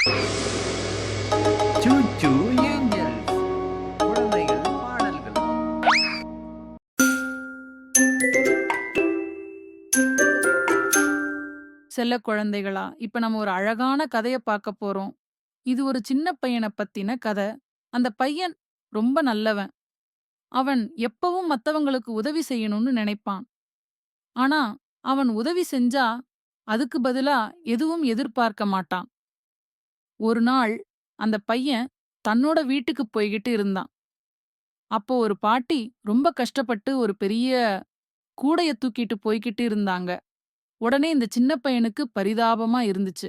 சூச்சு Angeles குழந்தைகள் பாடல்கள் செல்ல குழந்தைகளா இப்ப நம்ம ஒரு அழகான கதைய பார்க்க போறோம். இது ஒரு சின்ன பையனை பத்தின கதை. அந்த பையன் ரொம்ப நல்லவன். அவன் எப்பவும் மத்தவங்களுக்கு உதவி செய்யணும்னு நினைப்பான். ஆனா அவன் உதவி செஞ்சா அதுக்கு பதிலா எதுவும் எதிர்பார்க்க மாட்டான். ஒரு நாள் அந்த பையன் தன்னோட வீட்டுக்கு போய்கிட்டு இருந்தான். அப்போ ஒரு பாட்டி ரொம்ப கஷ்டப்பட்டு ஒரு பெரிய கூடைய தூக்கிட்டு போய்கிட்டு இருந்தாங்க. உடனே இந்த சின்ன பையனுக்கு பரிதாபமா இருந்துச்சு.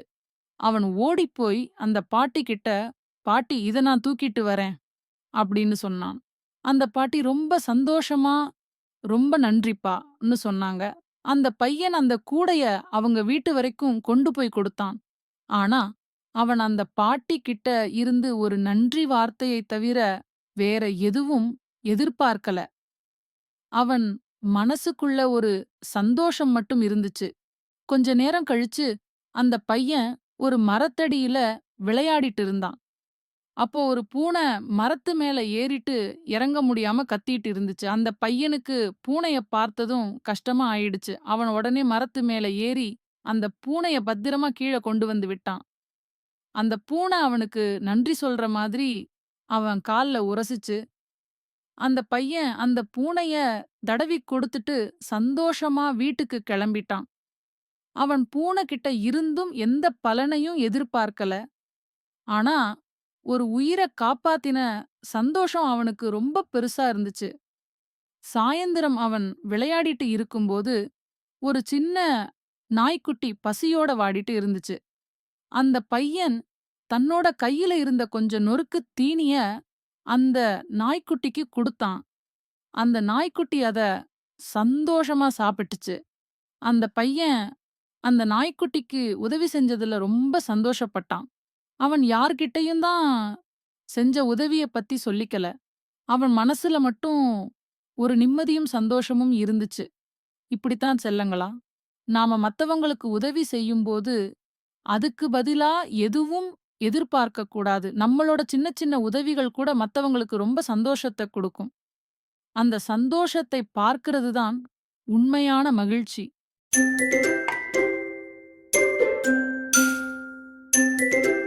அவன் ஓடிப்போய் அந்த பாட்டி கிட்ட பாட்டி இத நான் தூக்கிட்டு வரேன் அப்படின்னு சொன்னான். அந்த பாட்டி ரொம்ப சந்தோஷமா ரொம்ப நன்றிப்பான்னு சொன்னாங்க. அந்த பையன் அந்த கூடைய அவங்க வீட்டு வரைக்கும் கொண்டு போய் கொடுத்தான். ஆனா அவன் அந்த பாட்டி கிட்ட இருந்து ஒரு நன்றி வார்த்தையை தவிர வேற எதுவும் எதிர்பார்க்கல. அவன் மனசுக்குள்ள ஒரு சந்தோஷம் மட்டும் இருந்துச்சு. கொஞ்ச நேரம் கழிச்சு அந்த பையன் ஒரு மரத்தடியில விளையாடிட்டு இருந்தான். அப்போ ஒரு பூனை மரத்து மேல ஏறிட்டு இறங்க முடியாம கத்திட்டு இருந்துச்சு. அந்த பையனுக்கு பூனைய பார்த்ததும் கஷ்டமா ஆயிடுச்சு. அவன் உடனே மரத்து மேல ஏறி அந்த பூனைய பத்திரமா கீழே கொண்டு வந்து விட்டான். அந்த பூனை அவனுக்கு நன்றி சொல்ற மாதிரி அவன் கால்ல உரசிச்சு அந்த பையன் அந்த பூனைய தடவி கொடுத்துட்டு சந்தோஷமா வீட்டுக்கு கிளம்பிட்டான். அவன் பூனை கிட்ட இருந்தும் எந்த பலனையும் எதிர்பார்க்கல. ஆனா ஒரு உயிரை காப்பாத்தின சந்தோஷம் அவனுக்கு ரொம்ப பெருசா இருந்துச்சு. சாயந்தரம் அவன் விளையாடிட்டு இருக்கும்போது ஒரு சின்ன நாய்க்குட்டி பசியோட வாடிட்டு இருந்துச்சு. அந்த பையன் தன்னோட கையில இருந்த கொஞ்சம் நொறுக்கு தீனிய அந்த நாய்க்குட்டிக்கு கொடுத்தான். அந்த நாய்க்குட்டி அத சந்தோஷமா சாப்பிட்டுச்சு. அந்த பையன் அந்த நாய்க்குட்டிக்கு உதவி செஞ்சதுல ரொம்ப சந்தோஷப்பட்டான். அவன் யார்கிட்டையும் தான் செஞ்ச உதவிய பத்தி சொல்லிக்கல. அவன் மனசுல மட்டும் ஒரு நிம்மதியும் சந்தோஷமும் இருந்துச்சு. இப்படித்தான் செல்லங்களா. நாம மத்தவங்களுக்கு உதவி செய்யும்போது அதுக்கு பதிலா எதுவும் எதிர்பார்க்க கூடாது. நம்மளோட சின்ன சின்ன உதவிகள் கூட மத்தவங்களுக்கு ரொம்ப சந்தோஷத்தை கொடுக்கும். அந்த சந்தோஷத்தை பார்க்கிறது தான் உண்மையான மகிழ்ச்சி.